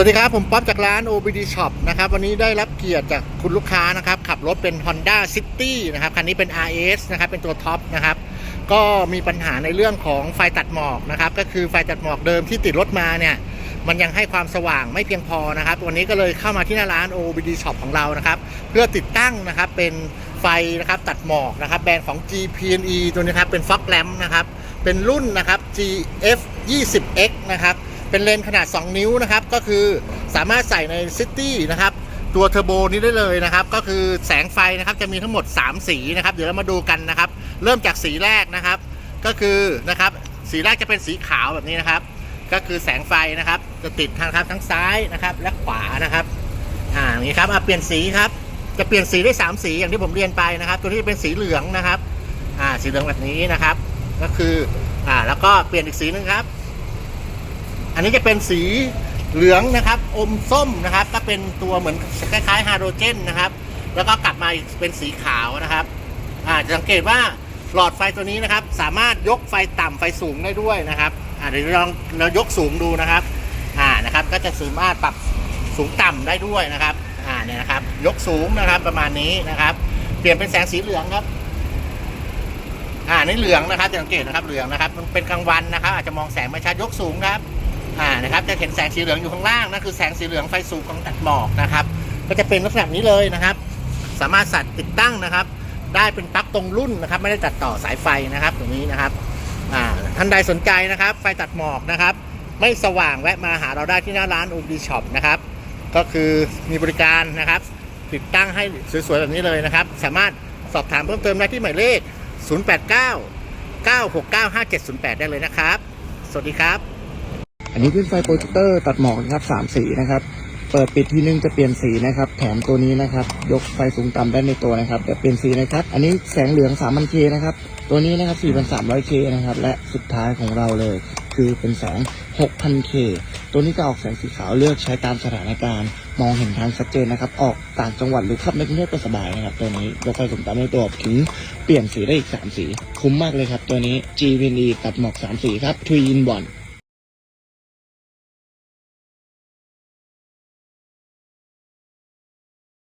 สวัสดีครับผมป๊อปจากร้าน OBD Shop นะครับวันนี้ได้รับเกียรติจากคุณลูกค้านะครับขับรถเป็น Honda City นะครับคันนี้เป็น RS นะครับเป็นตัวท็อปนะครับก็มีปัญหาในเรื่องของไฟตัดหมอกนะครับก็คือไฟตัดหมอกเดิมที่ติดรถมาเนี่ยมันยังให้ความสว่างไม่เพียงพอนะครับวันนี้ก็เลยเข้ามาที่หน้าร้าน OBD Shop ของเรานะครับเพื่อติดตั้งนะครับเป็นไฟนะครับตัดหมอกนะครับแบรนด์ของ GPNE ตัวนี้ครับเป็น Fog Lamp นะครับเป็นรุ่นนะครับ GF 20X นะครับ เป็นเลนขนาด 2 นิ้วนะครับ ก็คือสามารถใส่ในซิตี้นะครับ ตัวเทอร์โบนี้ได้เลยนะครับ ก็คือแสงไฟนะครับจะมีทั้งหมด 3 สีนะครับ เดี๋ยวเรามาดูกันนะครับ เริ่มจากสีแรกนะครับ ก็คือนะครับ สีแรกจะเป็นสีขาวแบบนี้นะครับ ก็คือแสงไฟนะครับ จะติดทางครับทั้งซ้ายนะครับ และขวานะครับ อ่าอย่างนี้ครับอะเปลี่ยนสีครับ จะเปลี่ยนสีได้ 3 สีอย่างที่ผมเรียนไปนะครับ ตัวนี้เป็นสีเหลืองนะครับ อ่า สีเหลืองแบบนี้นะครับ ก็คือ อ่า แล้วก็เปลี่ยนอีกสีหนึงครับ อันนี้จะเป็นสีเหลืองนะครับ อมส้มนะครับ ก็เป็นตัวเหมือนคล้ายๆไฮโดรเจนนะครับ แล้วก็กลับมาอีกเป็นสีขาวนะครับอ่าจะสังเกตว่าหลอดไฟตัวนี้นะครับ สามารถยกไฟต่ำไฟสูงได้ด้วยนะครับอ่าเดี๋ยวลองเรายกสูงดูนะครับอ่านะครับ ก็จะสามารถปรับสูงต่ำได้ด้วยนะครับอ่าเนี่ยนะครับ ยกสูงนะครับประมาณนี้นะครับ เปลี่ยนเป็นแสงสีเหลืองครับอ่านี่เหลืองนะครับจะสังเกตนะครับเหลืองนะครับ มันเป็นกลางวันนะครับ อาจจะมองแสงไม่ชัดยกสูงครับ อ่านะครับจะเห็นแสงสีเหลืองอยู่ข้างล่างนั่นคือแสงสีเหลืองไฟสูงของตัดหมอกนะครับ ก็จะเป็นลักษณะนี้เลยนะครับ สามารถสัตว์ติดตั้งนะครับ ได้เป็นปลั๊กตรงรุ่นนะครับ ไม่ได้ตัดต่อสายไฟนะครับตรงนี้นะครับอ่าท่านใดสนใจนะครับ ไฟตัดหมอกนะครับ ไม่สว่างแวะมาหาเราได้ที่หน้าร้าน o b d Shop นะครับก็คือมีบริการนะครับ ติดตั้งให้สวยๆแบบนี้เลยนะครับ สามารถสอบถามเพิ่มเติมได้ที่หมายเลข 089 969 5708 ได้เลยนะครับ สวัสดีครับ อันนี้เป็นไฟโปรเจคเตอร์ตัดหมอกนะครับสามสีนะครับ เปิดปิดทีนึงจะเปลี่ยนสีนะครับ แถมตัวนี้นะครับ ยกไฟสูงต่ำได้ในตัวนะครับแต่เปลี่ยนสีนะครับ อันนี้แสงเหลือง 3,000K นะครับ ตัวนี้นะครับ 4,300K นะครับ และสุดท้ายของเราเลย คือเป็นแสง 6,000K ตัวนี้ก็ออกแสงสีขาวเลือกใช้ตามสถานการณ์ มองเห็นทางชัดเจนนะครับ ออกต่างจังหวัดหรือขับในกรุงเทพก็สบายนะครับ ตัวนี้ยกไฟสูงต่ำในตัวถึงเปลี่ยนสีได้อีก 3 สี คุ้มมากเลยครับตัวนี้ g v n e ตัดหมอก3สีครับ3 in 1